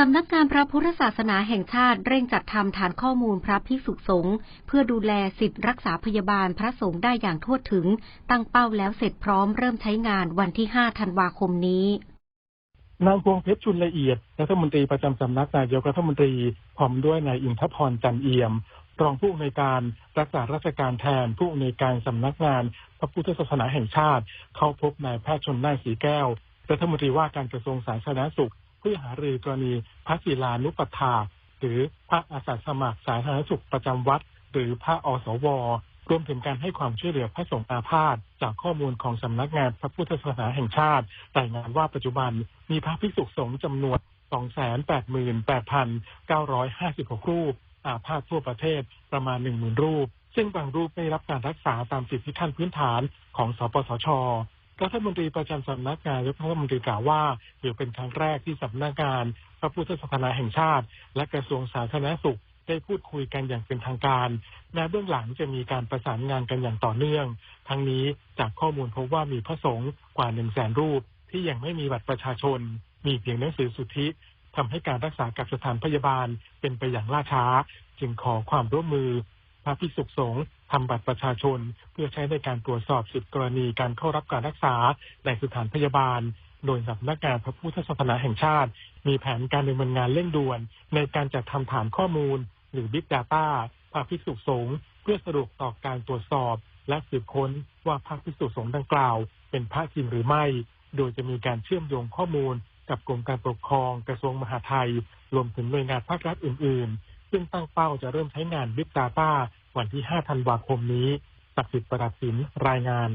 สำนักงานพระพุทธศาสนาแห่งชาติเร่งจัดทำฐานข้อมูลพระภิกษุสงฆ์เพื่อดูแลสิทธิรักษาพยาบาลพระสงฆ์ได้อย่างทั่วถึง ตั้งเป้าแล้วเสร็จพร้อมเริ่มใช้งานวันที่ 5 ธันวาคมนี้ นางพวงเพชรชุนละเอียดรัฐมนตรีประจำสำนักนายกรัฐมนตรีพร้อมด้วยนายอินทพรจันเอี่ยม รองผู้อำนวยการรักษาราชการแทนผู้อำนวยการสำนักงานพระพุทธศาสนาแห่งชาติ เข้าพบนายแพทย์ชนน่านสีแก้วรัฐมนตรีว่าการกระทรวงสาธารณสุข พื่อหารือกรณีพระศิลานุปัฏฐาหรือพระอาสาสมัครสาธารณสุขประจำวัด หรือพระอสวรวมถึงการให้ความช่วยเหลือพระสงฆ์อาพาธจากข้อมูลของสำนักงานพระพุทธศาสนาแห่งชาติรายงานว่าปัจจุบันมีพระภิกษุสงฆ์จำนวน 288,956 รูป อาพาธทั่วประเทศประมาณ 10,000 รูป ซึ่งบางรูปไม่ได้รับการรักษาตามสิทธิขั้นพื้นฐานของสปสช รัฐมนตรีประจำสำนักงานรัฐมนตรีกล่าวว่าถือเป็นครั้งแรกที่สำนักงานพระพุทธศาสนาแห่งชาติ และกระทรวงสาธารณสุขได้พูดคุยกันอย่างเป็นทางการแม้เบื้องหลังจะมีการประสานงานกันอย่างต่อเนื่อง ทั้งนี้จากข้อมูลพบว่ามีพระสงฆ์กว่า1 0 0 0 0แสนรูป ที่ยังไม่มีบัตรประชาชน มีเพียงหนังสือสุทธิทำให้การรักษากับสถานพยาบาลเป็นไปอย่างล่าช้า จึงขอความร่วมมือพระภิกษุสงฆ์ ทำบัตรประชาชน เพื่อใช้ในการตรวจสอบสิทธิกรณีการเข้ารับการรักษาในสถานพยาบาล โดยสำนักงานพระพุทธศาสนาแห่งชาติ มีแผนการดำเนินงานเร่งด่วน ในการจัดทำฐานข้อมูล หรือ Big Data พระภิกษุสงฆ์เพื่อสะดวกต่อการตรวจสอบ และสืบค้นว่าพระภิกษุสงฆ์ดังกล่าว เป็นพระจริงหรือไม่ โดยจะมีการเชื่อมโยงข้อมูล กับกรมการปกครองกระทรวงมหาดไทย รวมถึงหน่วยงานภาครัฐอื่น ๆ ซึ่งตั้งเป้าจะเริ่มใช้งาน Big Data วันที่ 5 ธันวาคมนี้ศักดิ์สิทธิ์ประดับสินรายงาน